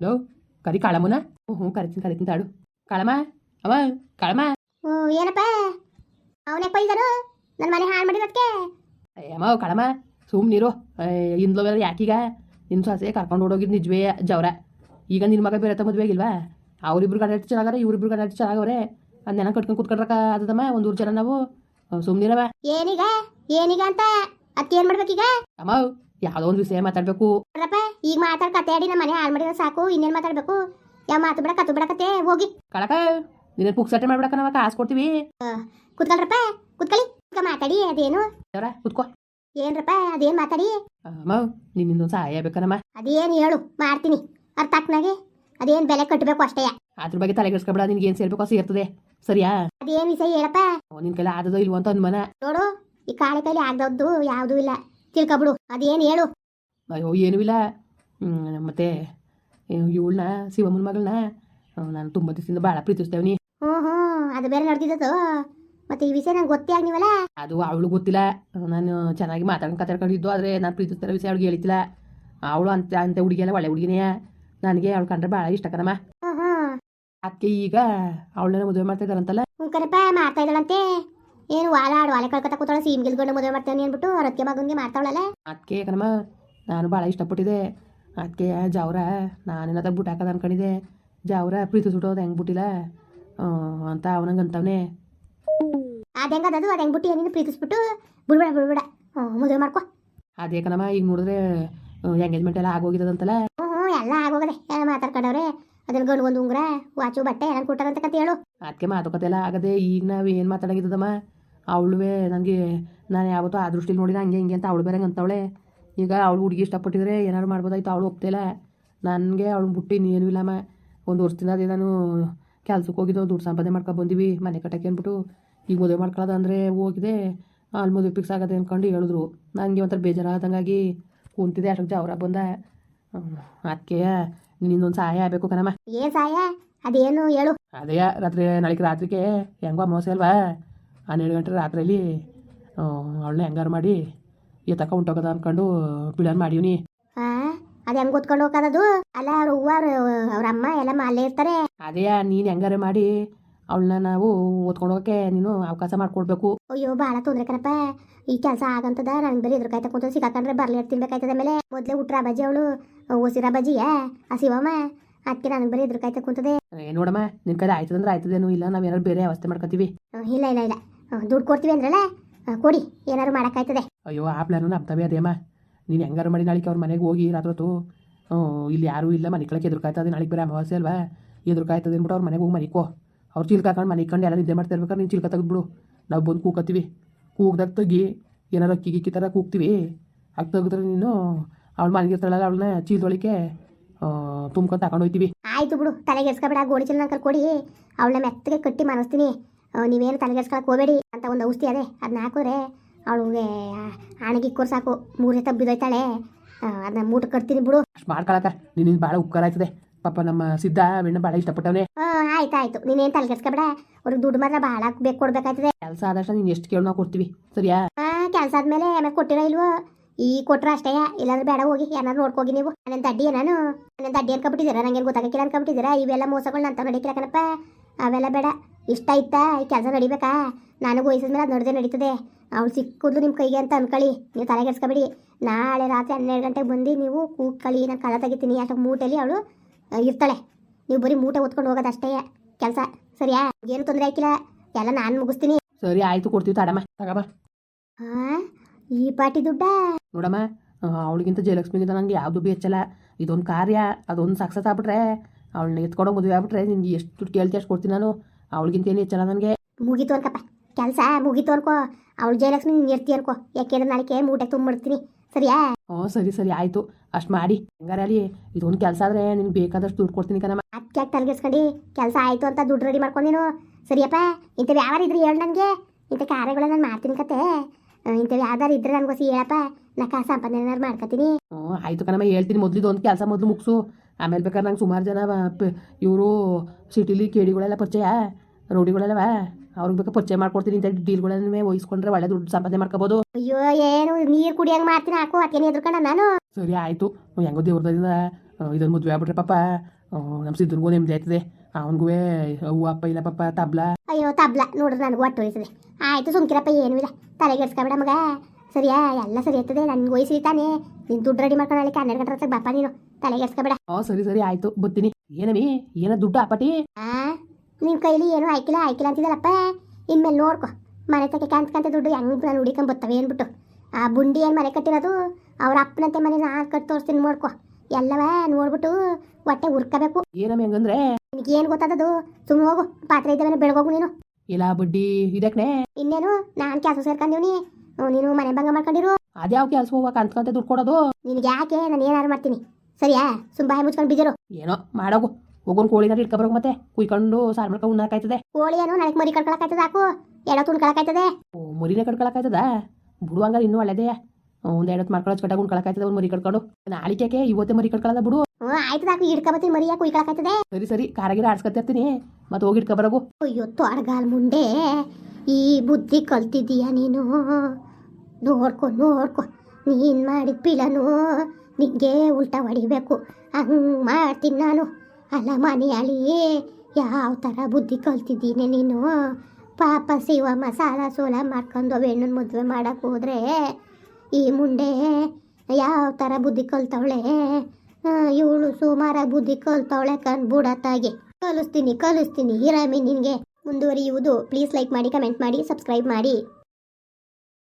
Low ಕರಿ ಕಾಳಮ್ಮನ? ಹ್ಞೂ ಹ್ಞೂ ಕರಿತೀನಿ ಕರಿತೀನಿ ತಾಡು. ಕಾಳಮ್ಮ ಅವ ಕಾಳಮ್ಮ. ಓ ಏನಪ್ಪ? ಅವನೇ ಕೊಯ್ದರು ನನ್ನ ಮನೆ ಹಾಳು ಮಾಡಿರೋದಕ್ಕೆ ಅಮ್ಮ ಕಾಳಮ್ಮ ಸುಮ್ಮನಿರು ಬೇರೆ ಯಾಕೀಗ? ನಿನ್ನ ಸೊಸೆ ಕರ್ಕೊಂಡು ಓಡೋಗಿದ್ದು ನಿಜವೇ ಜವರ. ಈಗ ನಿನ್ನ ಮಗ ಬೇರೆ ಮದುವೆ ಆಗಿಲ್ವಾ? ಅವ್ರಿಬ್ರು ಗಂಡ ಚೆನ್ನಾಗಾರ ಇವ್ರಿಬ್ರು ಗಂಡ ಚೆನ್ನಾಗವ್ರೆ. ಅದನ್ನೆಲ್ಲ ಕಟ್ಕೊಂಡು ಕುತ್ಕೊಂಡ್ರಕ ಅದಮ್ಮ ಒಂದು ಊರು ಜನ ನಾವು. ಸುಮ್ಮನಿರವ ಏನೀಗ? ಏನೀಗ ಅಂತ? ಏನ್ ಮಾಡ್ಬೇಕೀಗ? ಅಮ್ಮ ಯಾವುದೋ ಒಂದು ವಿಷಯ ಮಾತಾಡಬೇಕು. ನೋಡ್ರಪ್ಪ ಈಗ ಮಾತಾಡ್ ಕತೆ ಆಡಿ ನಮ್ಮ ಮನೆ ಹಾಳು ಮಾಡಿದ್ರೆ ಸಾಕು ಇನ್ನೇನು ಮಾತಾಡ್ಬೇಕು? ಯಾವ ಮಾತು ಬಿಡ ಕತ್ತು ಬಿಡಕತ್ತೆ ಹೋಗಿ. ಕಳಕ ನಿನ್ನ ಪುಕ್ಸಟ್ಟೆ ಮಾಡ್ಬಿಡಕ ನಾವು ಕಾಸು ಕೊಡ್ತೀವಿ. ಕುತ್ಕೊಳ್ರಪ್ಪ ಕುತ್ಕೊಳ್ಳಿ. ಕುತ್ಕ ಮಾತಾಡಿ ಅದೇನು? ಜವರ ಕುತ್ಕೋ. ಏನ್ರಪ್ಪ ಅದೇನ್ ಮಾತಾಡಿ? ಅಮ್ಮ ನಿನ್ನಿಂದ ಸಹಾಯ ಬೇಕನಮ್ಮ. ಅದೇನು ಹೇಳು ಮಾಡ್ತೀನಿ. ಅರ್ಥ ತಕ್ಕನಾಗೆ ಅದೇನ್ ಬೆಲೆ ಕಟ್ಟಬೇಕು ಅಷ್ಟೇ? ಅದ್ರ ಬಗ್ಗೆ ತಲೆ ಕೆಡ್ಸ್ಕೊಬೇಡ ನಿನ್ಗೆ ಏನ್ ಸೇರ್ಬೇಕು ಸೇರ್ತದೆ. ಸರಿಯಾ? ಅದೇನ್ ವಿಷಯ ಹೇಳಪ್ಪ? ನಿನ್ ಕೈಲಿ ಆದದೋ ಇಲ್ವೋ ಅಂತ ಅನ್ಮನ. ನೋಡು ಈ ಕಾಳಿ ಕೈಲಿ ಆಗ್ದದ್ದು ಯಾವ್ದು ಇಲ್ಲ. ತಿಳ್ಕೊಬಿಡು ಅದೇನು ಹೇಳು. ಅಯ್ಯೋ ಏನೂ ಇಲ್ಲ. ಮತ್ತೆ ಇವಳನ್ನ ಶಿವಮ್ಮನ ಮಗಳನ್ನ ನಾನು ತುಂಬ ದಿವಸದಿಂದ ಭಾಳ ಪ್ರೀತಿಸ್ತೇವನಿ ಹ್ಞೂ ಹ್ಞೂ ಅದು ಬೇರೆ ನಡೆದಿದ್ದು ಮತ್ತೆ ಈ ವಿಷಯ ನಂಗೆ ಗೊತ್ತೇ ಆಗ್ನಿವಲ್ಲ ಅದು ಅವಳು ಗೊತ್ತಿಲ್ಲ. ನಾನು ಚೆನ್ನಾಗಿ ಮಾತಾಡ್ಕೊಂಡು ಕತಾಡ್ಕೊಂಡಿದ್ದು ಆದರೆ ನಾನು ಪ್ರೀತಿಸ್ತಾರ ವಿಷಯ ಅವಳಿಗೆ ಹೇಳಿತಿಲ್ಲ ಅವಳು ಅಂತ ಅಂತ ಹುಡುಗಿಯಲ್ಲ ಒಳ್ಳೆ ಹುಡುಗಿನೇ. ನನಗೆ ಅವಳು ಕಂಡ್ರೆ ಭಾಳ ಇಷ್ಟ ಕಣಮ್ಮ. ಅದಕ್ಕೆ ಈಗ ಅವಳನ್ನ ಮದುವೆ ಮಾಡ್ತಾ ಇದ್ದಾರಂತಲ್ಲ ಹ್ಞೂ ಕಣಪ್ಪ ಮಾಡ್ತಾ ಇದ್ದಾಳಂತೆ. ಏನು ವಾಲ ಆಡು ವಾಲೆ ಕಳ್ಕೊತ ಕೂತಾಳ ಸೀಮ್ ಗಿಲ್ಕೊಂಡು ಮದುವೆ ಮಾಡ್ತೇನೆ ಅಂದ್ಬಿಟ್ಟು ರೊಕ್ಕೆ ಮಗನಿಗೆ ಮಾಡ್ತಾವಳಲ್ಲ? ಅದಕ್ಕೆ ಕಣಮ್ಮ ನಾನು ಭಾಳ ಇಷ್ಟಪಟ್ಟಿದ್ದೆ. ಅದಕ್ಕೆ ಜಾವ್ರ ನಾನೇನ ಬುಟ್ಟು ಹಾಕದ ಅನ್ಕೊಂಡಿದ್ದೆ. ಜಾವ್ರ ಪ್ರೀತಿ ಸುಟ್ಟೋದು ಹೆಂಗೆ ಬಿಟ್ಟಿಲ್ಲ ಅಂತ ಅವನಂಗೆ ಅಂತವನೇ. ಅದು ಹೆಂಗ ಅದು ಹೆಂಗ್ ಬಿಟ್ಟು? ನೀನು ಪ್ರೀತಿಸ್ಬಿಟ್ಟು? ಬಿಡ್ಬೇಡ ಬಿಡ್ಬೇಡ ಮದುವೆ ಮಾಡ್ಕೋ. ಅದೇ ಕಣಮ್ಮ ಈಗ ನೋಡಿದ್ರೆ ಎಂಗೇಜ್ಮೆಂಟ್ ಎಲ್ಲ ಆಗೋಗಿದದಂತಲ್ಲ ಹ್ಞೂ ಎಲ್ಲ ಆಗೋಗದೆ. ಎಲ್ಲ ಮಾತಾಡ್ಕೊಂಡವ್ರೆ. ಅದನ್ನ ಗಂಡು ಒಂದು ಉಂಗುರ ವಾಚು ಬಟ್ಟೆ ಎಲ್ಲ ಕೊಟ್ಟಾರಂತ ಕತೆ ಹೇಳು. ಅದಕ್ಕೆ ಮಾತುಕತೆ ಎಲ್ಲ ಆಗದೆ ಈಗ ನಾವು ಏನು ಮಾತಾಡಂಗಿದ್ದದಮ್ಮ ಅವಳುವೆ ನನಗೆ ನಾನು ಯಾವತ್ತೂ ಆ ದೃಷ್ಟಿಲಿ ನೋಡಿದ ಹಂಗೆ ಹಿಂಗೆ ಅಂತ ಅವಳು ಬೇರೆ ಅಂತವಳೆ. ಈಗ ಅವಳು ಹುಡುಗಿ ಇಷ್ಟಪಟ್ಟಿದ್ರೆ ಏನಾದ್ರು ಮಾಡ್ಬೋದಾಯ್ತು ಅವಳು ಒಪ್ತಿಲ್ಲ ನನಗೆ ಅವಳು ಬಿಟ್ಟು ಇನ್ನೇನು ಇಲ್ಲಮ್ಮ ಒಂದು ವರ್ಷದಿಂದ ಅದೇ ನಾನು ಕೆಲ್ಸಕ್ಕೆ ಹೋಗಿದ್ದು ದುಡ್ಡು ಸಂಪಾದನೆ ಮಾಡ್ಕೊಂಡು ಬಂದೀವಿ ಮನೆ ಕಟ್ಟಕ್ಕೆ ಅಂದ್ಬಿಟ್ಟು. ಈಗ ಮದುವೆ ಮಾಡ್ಕೊಳ್ಳೋದು ಅಂದರೆ ಹೋಗಿದೆ. ಅಲ್ಲಿ ಮದುವೆ ಫಿಕ್ಸ್ ಆಗೋದೆ ಅಂದ್ಕೊಂಡು ಹೇಳಿದ್ರು. ನನಗೆ ಒಂಥರ ಬೇಜಾರಾದಂಗಾಗಿ ಕುಂತಿದ್ದೆ ಅಷ್ಟಕ್ಕೆ ಜವರ ಬಂದ. ಅದಕ್ಕೆ ನಿನ್ನೊಂದು ಸಹಾಯ ಆಗಬೇಕು ಕಣಮ್ಮ. ಏನು ಸಹಾಯ? ಅದೇನು ಹೇಳು. ಅದೇ ರಾತ್ರಿ ನಾಳೆಗೆ ರಾತ್ರಿಗೆ ಹೆಂಗೋ ಮೋಸ ಅಲ್ವಾ? ಹನ್ನೆರಡು ಗಂಟೆ ರಾತ್ರಿಯಲ್ಲಿ ಅವಳನ್ನ ಹೆಂಗಾರು ಮಾಡಿ ಎತ್ತಕ ಉಂಟೋಗದ ಅನ್ಕೊಂಡು ಬಿಳನ್ ಮಾಡೀವ್ನಿ. ಆ ಅದು ಹೆಂಗ್ ಗೊತ್ಕೊಂಡು ಹೋಗದು ಅಲ್ಲ ಅವ್ರ ಹೂವ ಅವ್ರ ಅಮ್ಮ ಎಲ್ಲ ಅಲ್ಲೇ ಇರ್ತಾರೆ. ಅದೇ ನೀನು ಹೆಂಗಾರೆ ಮಾಡಿ ಅವಳನ್ನ ನಾವು ಓದ್ಕೊಂಡು ಹೋಗಕ್ಕೆ ನೀನು ಅವಕಾಶ ಮಾಡ್ಕೊಡ್ಬೇಕು. ಅಯ್ಯೋ ಭಾಳ ತೊಂದ್ರೆ ಕಣಪ್ಪ. ಈ ಕೆಲಸ ಆಗಂತದ ನಂಗೆ ಬೇರೆ ಎದುರ್ಕಾಯ್ತ ಕೂತ ಸಿಕ್ಕಾಕೊಂಡ್ರೆ ಬರ್ಲಿ ತಿನ್ಬೇಕಾಯ್ತದ ಮೇಲೆ. ಮೊದಲೇ ಹುಟ್ರ ಬಜ್ಜಿ ಅವಳು ಓಸಿರ ಬಜ್ಜಿಯ ಆ ಶಿವಮ್ಮ? ಅದಕ್ಕೆ ನನಗೆ ಬರೀ ಎದುರ್ಕಾಯ್ತ ಕುಂತದೆ. ಏ ನೋಡಮ್ಮ ನಿನ್ ಕಡೆ ಆಯ್ತದಂದ್ರೆ ಆಯ್ತದೇನು ಇಲ್ಲ ನಾವು ಏನಾದ್ರು ಬೇರೆ ವ್ಯವಸ್ಥೆ ಮಾಡ್ಕೊತೀವಿ. ಇಲ್ಲ ಇಲ್ಲ ಇಲ್ಲ. ದುಡ್ಡು ಕೊಡ್ತೀವಿ ಅಂದ್ರಲ್ಲ ಕೊಡಿ ಏನಾದ್ರು ಮಾಡೋಕ್ಕಾಯ್ತದೆ. ಅಯ್ಯೋ ಆ ಅಪ್ತವೆ ನಮ್ತವೆ ಅದೇಮ್ಮ ನೀನು ಹೆಂಗಾರು ಮಾಡಿ ನಾಳೆಗೆ ಅವ್ರ ಮನೆಗೆ ಹೋಗಿ ರಾತ್ರಿ ಹೊತ್ತು ಹ್ಮ್, ಇಲ್ಲಿ ಯಾರೂ ಇಲ್ಲ ಮನೆ ಕಳಕ್ಕೆ ಎದುರ್ಕಾಯ್ತದೆ ನಾಳೆಗೆ ಬೇರೆ ಅಮಾವಾಸ್ಯೆ ಅಲ್ವಾ? ಎದುರ್ಕಾಯ್ತದೆ ಅಂದ್ಬಿಟ್ಟು ಅವ್ರ ಮನೆಗೆ ಹೋಗಿ ಮನಿಕೋ ಅವ್ರು ಚಿಲ್ಕ ಹಾಕೊಂಡು ಮನೆ ಕಂಡು ಎಲ್ಲ ನಿದ್ದೆ ಮಾಡ್ತಾ ಇರ್ಬೇಕಾದ್ರೆ ನೀನು ಚಿಲ್ಕ ತೆಗೆದ್ಬಿಡು. ನಾವು ಬಂದು ಕೂಕತ್ತೀವಿ. ಕೂಗ್ದಾಗ ತೆಗಿ ಏನಾರು ಅಕ್ಕಿ ಗಿಕ್ಕಿ ಥರ ಕೂಗ್ತೀವಿ. ಅಕ್ಕ ತೆಗೆದ್ರೆ ನೀನು ಅವಳು ಮನೆಗೆ ಇರ್ತಾಳಲ್ಲ ಅವಳನ್ನ ಚೀಲದೊಳಗೆ ತುಂಬ್ಕೊಂಡು ತಗೊಂಡು ಹೋಯ್ತೀವಿ. ಆಯ್ತು ಬಿಡು ತಲೆಗೆಡ್ಸ್ಕೊಬೇಡ ಗೋಡಿ ಚೀಲ ನಂಗೆ ಕೊಡಿ ಅವಳನ್ನ ಮೆತ್ತಗೆ ಕಟ್ಟಿ ಮನಸ್ತೀನಿ ನೀವೇನು ತಲೆಗೆಡ್ಸ್ಕೊಳಕ್ ಹೋಗಬೇಡಿ ಅಂತ ಒಂದು ಔಷಧಿ ಅದೇ ಅದನ್ನ ಹಾಕಿದ್ರೆ ಅವಳಿಗೆ ಆಣಗಿಕ್ಕೋರ್ ಸಾಕು ಮೂರೇ ತಬ್ಬಿದೋಯ್ತಾಳೆ ಅದನ್ನ ಮೂಟ ಕಟ್ತೀನಿ ಬಿಡು. ಅಷ್ಟು ಮಾಡ್ಕೊಳಕ ನೀನು ಭಾಳ ಉಪಕಾರ ಆಯ್ತದೆ. ಪಾಪ ನಮ್ಮ ಸಿದ್ಧ ಬೆಣ್ಣ ಭಾಳ ಇಷ್ಟಪಟ್ಟವನೇ. ಹಾಂ ಆಯ್ತು ಆಯ್ತು ನೀನೇನು ತಲೆಗೆಡ್ಸ್ಕೊಬೇಡ ಅವ್ರಿಗೆ ದುಡ್ಡು ಮಾತ್ರ ಭಾಳ ಬೇಕು ಕೊಡ್ಬೇಕಾಯ್ತದೆ. ಕೆಲಸ ಆದಷ್ಟು ನೀನು ಎಷ್ಟು ಕೇಳಿ ನಾವು ಕೊಡ್ತೀವಿ ಸರಿಯಾ? ಹಾಂ ಕೆಲಸ ಆದ್ಮೇಲೆ ಆಮೇಲೆ ಕೊಟ್ಟಿರೋ ಇಲ್ವೋ? ಈ ಕೊಟ್ರ ಅಷ್ಟೇ ಇಲ್ಲಾಂದ್ರೆ ಬೇಡ ಹೋಗಿ ಏನಾದ್ರು ನೋಡ್ಕೋಗಿ ನೀವು. ನನ್ನ ದಡ್ಡಿ ನಾನು ನನ್ನ ದಡ್ಡಿ ಅನ್ಕೊಬಿಟ್ಟಿದ್ದೀರಾ ನಂಗೆ ಗೊತ್ತಾಗಕ್ಕಿಲ್ಲ ಅನ್ಕೊಬಿಟ್ಟಿದ್ದೀರಾ ಇವೆಲ್ಲ ಮೋಸಗಳು ಅಂತ ನಡೀತಿಲ್ಲ ಕಣಪ್ಪ? ಅವೆಲ್ಲ ಬೇಡ. ಇಷ್ಟ ಇತ್ತಾ ಈ ಕೆಲಸ ನಡಿಬೇಕಾ? ನನಗೆ ವಯಸ್ಸಿದ್ಮೇಲೆ ಅದು ನಡೆದೇ ನಡೀತದೆ. ಅವ್ಳು ಸಿಕ್ಕಿದ್ಲು ನಿಮ್ಮ ಕೈಗೆ ಅಂತ ಅನ್ಕೊಳ್ಳಿ. ನೀವು ತಲೆಗೆಡ್ಸ್ಕೊಬಿಡಿ ನಾಳೆ ರಾತ್ರಿ ಹನ್ನೆರಡು ಗಂಟೆಗೆ ಬಂದು ನೀವು ಕೂಕ್ಕಳಿ ನಾನು ಕಲ ತೆಗಿತೀನಿ. ಅಷ್ಟು ಮೂಟೆಯಲ್ಲಿ ಅವಳು ಇರ್ತಾಳೆ. ನೀವು ಬರೀ ಮೂಟೆ ಹೊತ್ಕೊಂಡು ಹೋಗೋದು ಅಷ್ಟೇ ಕೆಲಸ. ಸರಿಯಾ? ಏನು ತೊಂದರೆ ಆಯ್ಕಿಲ್ಲ. ಎಲ್ಲ ನಾನು ಮುಗಿಸ್ತೀನಿ. ಸರಿ ಆಯಿತು ಕೊಡ್ತೀವಿ ತಡಮ್ಮ. ತಗಮ್ಮ ಹಾಂ ಈ ಪಾಟಿ ದುಡ್ಡ? ನೋಡಮ್ಮ ಅವಳಿಗಿಂತ ಜಯಲಕ್ಷ್ಮಿಗಿಂತ ನನಗೆ ಯಾವುದು ಭೀ ಹೆಚ್ಚಲ್ಲ. ಇದೊಂದು ಕಾರ್ಯ ಅದೊಂದು ಸಕ್ಸಸ್ ಆಗ್ಬಿಟ್ರೆ ಅವಳನ್ನ ಎತ್ಕೊಡೋ ಮದುವೆ ಆಗ್ಬಿಟ್ರೆ ನಿನ್ಗೆ ಎಷ್ಟು ದುಡ್ಡು ಕೇಳ್ತಿ ಅಷ್ಟು ಕೊಡ್ತೀನಿ ನಾನು. ಅವಳಿಗಿಂತ ಏನು ಹೆಚ್ಚಲ್ಲ ನನಗೆ? ಮುಗೀತು ಅನ್ಕಪ್ಪ. ಕೆಲಸ ಮುಗೀತು ಅನ್ಕೋ. ಅವಳು ಜಯಲಕ್ಷ್ಮಿ ನೀನು ಇರ್ತಿ ಅನ್ಕೋ. ಯಾಕೆಂದ್ರೆ ನಾಳೆಗೆ ಮೂಟೆ ತುಂಬಿಡ್ತೀನಿ. ಸರಿಯಾ? ಹ್ಞೂ ಸರಿ ಸರಿ ಆಯಿತು. ಅಷ್ಟು ಮಾಡಿ. ಹೆಂಗಾರೆ ಅಲ್ಲಿ ಇದೊಂದು ಕೆಲಸ ಆದರೆ ನಿನ್ಗೆ ಬೇಕಾದಷ್ಟು ದುಡ್ಡು ಕೊಡ್ತೀನಿ ಕಣಮ್ಮ. ಅದಕ್ಕೆ ತಲೆಗೆಸ್ಕೊಂಡು? ಕೆಲಸ ಆಯಿತು ಅಂತ ದುಡ್ಡು ರೆಡಿ ಮಾಡ್ಕೊಂಡಿನು ಸರಿಯಪ್ಪ ಇಂಥವು ಯಾವ ಇದ್ರೆ ಹೇಳು ನನಗೆ. ಇಂಥ ಕಾರ್ಯಗಳನ್ನ ನಾನು ಮಾಡ್ತೀನಿ ಕತೆ. ಇಂಥವು ಯಾವ್ದಾರು ಇದ್ರೆ ನನಗೋಸಿ ಹೇಳಪ್ಪ. ನಾ ಕಾ ಸಂಪಾದನೆ ಏನಾರು ಮಾಡ್ಕೊತೀನಿ ಆಯ್ತು ಕಣ ಕಣಮ್ಮ ಹೇಳ್ತೀನಿ ಮೊದಲು ಒಂದು ಕೆಲಸ ಮೊದಲು ಮುಗಿಸು. ಆಮೇಲೆ ಬೇಕಾದ್ರೆ ನಂಗೆ ಸುಮಾರು ಜನ ಇವರು ಸಿಟಿಲಿ ಕೇಡಿಗಳೆಲ್ಲ ಪರಿಚಯ ರೌಡಿಗಳೆಲ್ಲವ ಅವ್ರಿಗೆ ಬೇಕಾ ಪರಿಚಯ ಮಾಡ್ಕೊಡ್ತೀನಿ ಇಂಥ ಡೀಲ್ಗಳನ್ನೇ ವಹಿಸ್ಕೊಂಡ್ರೆ ಒಳ್ಳೆ ದುಡ್ಡು ಸಂಪಾದನೆ ಮಾಡ್ಕೋಬೋದು. ಅಯ್ಯೋ ಏನು ನೀರು ಕುಡಿಯಂಗೆ ಮಾಡ್ತೀನಿ ಹಾಕು ಅದಕ್ಕೇನು ಕಣ ನಾನು. ಸರಿ ಆಯಿತು. ಹೆಂಗೋ ದೇವ್ರದಿಂದ ಇದೊಂದು ಮದುವೆ ಆಗ್ಬಿಟ್ರೆ ಪಾಪ ನಮ್ಮ ಸಿದ್ಧನಿಗೂ ನೆಮ್ಮದಿ ಆಯ್ತದೆ. ಅವನಿಗೂ ಅವ್ವ ಅಪ್ಪ ಇಲ್ಲ ಪಪ್ಪ ತಬ್ಲ. ಅಯ್ಯೋ ತಬ್ಲ. ನೋಡ್ರಿ ನನಗೂ ಒಟ್ಟು ಹೊಡಿತದೆ ಆಯ್ತು ಸುಮ್ಕಿರಪ್ಪ ಏನು ಇಲ್ಲ. ತಲೆಗೆಡ್ಸ್ಕೊಬೇಡ ಮಗ. ಸರಿಯಾ? ಎಲ್ಲ ಸರಿ ಇರ್ತದೆ. ನನ್ಗೆ ತಾನೆ ನೀನು ದುಡ್ಡು ರೆಡಿ ಮಾಡ್ಕೊಳ್ಳಿ ಹನ್ನೆರಡು ಗಂಟೆ ಬಾಪ ನೀನು. ತಲೆಗೆಡ್ಸ್ಕೊಬೇಡ ಹಾ ಸರಿ ಸರಿ ಆಯ್ತು. ಬತ್ತೀನಿ ಏನಮಿ ಏನ ದುಡ್ಡು ಆಪಟಿ? ಆ ನಿಮ್ಮ ಕೈಲಿ ಏನು ಆಯ್ಕಿಲ್ಲ ಆಯ್ಕಿಲ್ಲ ಅಂತಿದ್ದಲ್ಲಪ್ಪ ಇನ್ಮೇಲೆ ನೋಡ್ಕೊ. ಮನೆ ತಕ್ಕೆ ಕಂತ ಕಾಂತ ದುಡ್ಡು ಹೆಂಗ್ ನಾನು ಹುಡಿಕೊಂಡ್ ಬರ್ತವೆ ಏನ್ಬಿಟ್ಟು ಆ ಬುಂಡಿ ಏನು ಮನೆ ಕಟ್ಟಿರೋದು ಅವ್ರ ಅಪ್ಪನಂತೆ ಮನೆ ನಾನು ಕಟ್ಟಿ ತೋರಿಸ್ತೀನಿ ನೋಡ್ಕೊ. ಎಲ್ಲವ ನೋಡ್ಬಿಟ್ಟು ಹೊಟ್ಟೆ ಉರ್ಕಬೇಕು. ಏನಮ್ಮ ಹಂಗಂದ್ರೆ? ನಿನಗೆ ಏನು ಗೊತ್ತಾದದು ಸುಮ್ಮನೆ ಹೋಗು. ಪಾತ್ರೆ ಇದ್ದಾವೆ ಬೆಳಗೋಗು ನೀನು. ಇಲ್ಲ ಬುಡ್ಡಿ ಇದಕ್ಕೆ ಇನ್ನೇನು? ನಾನು ಕೆಲಸ ಸೇರ್ಕೊಂಡಿವ್ನಿ ನೀನು ಮನೆ ಭಂಗ ಮಾಡ್ಕೊಂಡಿರು. ಅದ್ಯಾವ ಕೆಲಸ ಹೋಗಕ್ಕೆ ಅಂತಕಂತ ದುಡ್ಡು ಕೊಡೋದು? ನಿನಗೆ ಯಾಕೆ? ನಾನು ಏನಾರು ಮಾಡ್ತೀನಿ. ಸರಿಯಾ? ಸುಮ್ ಬಾಯಿ ಮುಚ್ಕೊಂಡು ಬಿದ್ದಿರು ಏನೋ ಮಾಡೋಗು. ಹೋಗೋನ್ ಕೋಳಿನ ಇಟ್ಕೊಬರೋಗ ಮತ್ತೆ. ಕುಯ್ಕೊಂಡು ಸಾರು ಮಾಡ್ಕೊಂಡು ಉಣ್ಣಕಾಯ್ತದೆ. ಕೋಳಿ ಏನು ನನಗೆ ಮರಿ ಕಳ್ಕೊಳಕಾಯ್ತದ ಹಾಕು ಎಡ ತುಣ್ಕೊಳಕಾಯ್ತದೆ ಓ ಮುರಿನೇ ಕಟ್ಕೊಳಕಾಯ್ತದ ಬಿಡು ಹಂಗಾರೆ ಇನ್ನೂ ಒಳ್ಳೆದೇ. ಒಂದು ಎಡತ್ ಮಾಡ್ಕೊಳ್ಳೋ ಕಟ್ಟಾಗ ಉಣ್ಕೊಳಕಾಯ್ತದ ಒಂದು ಮರಿ ಕಡ್ಕೊಂಡು. ನಾಳಿಕೆಗೆ ಇವತ್ತೇ ಮರಿ ಕಡ್ಕೊಳ್ಳೋದ ಬಿಡು. ಹ್ಞೂ ಆಯ್ತು ಹಾಕು ಹಿಡ್ಕೊಬತ್ತೀನಿ ಮರಿಯಾ ಯಾಕೆ ಕುಯ್ಕೊಳಕಾಯ್ತದೆ? ಸರಿ ಸರಿ ಕಾರಾಗಿರ ಆಡ್ಸ್ಕೊತಿರ್ತೀನಿ. ಮತ್ತೆ ಹೋಗಿ ಇಟ್ಕೊಬರೋಗು ಅಯ್ಯೋ ತೊಡಗಾಲ್ ಮುಂಡೆ ಈ ಬುದ್ಧಿ ಕಲ್ತಿದ್ದೀಯ ನೀನು? ನೋಡ್ಕೊ ನೋಡ್ಕೊ ನೀನು ಮಾಡಿದ ಪಿಲನು ನಿಂಗೆ ಉಲ್ಟಾ ಹೊಡಿಬೇಕು. ಹಂಗೆ ಮಾಡ್ತೀನಿ ನಾನು. ಅಲ್ಲ ಮನೆಯಲ್ಲಿ ಯಾವ ಥರ ಬುದ್ಧಿ ಕಲ್ತಿದ್ದೀನಿ ನೀನು? ಪಾಪ ಶಿವ ಮಸಾಲ ಸೋಲ ಮಾಡ್ಕೊಂಡು ಹೆಣ್ಣನ ಮದುವೆ ಮಾಡಕ್ಕೆ ಹೋದ್ರೆ ಈ ಮುಂಡೆ ಯಾವ ಥರ ಬುದ್ಧಿ ಕಲ್ತವಳೆ? ಇವಳು ಸುಮಾರ ಬುದ್ಧಿ ಕಲ್ತವಳೆ ತಾಗೆ ಕಲಿಸ್ತೀನಿ ಕಲಿಸ್ತೀನಿ. ಹಿರಾಮಿ ನಿನಗೆ ಮುಂದುವರಿಯುವುದು. ಪ್ಲೀಸ್ ಲೈಕ್ ಮಾಡಿ ಕಮೆಂಟ್ ಮಾಡಿ ಸಬ್ಸ್ಕ್ರೈಬ್ ಮಾಡಿ.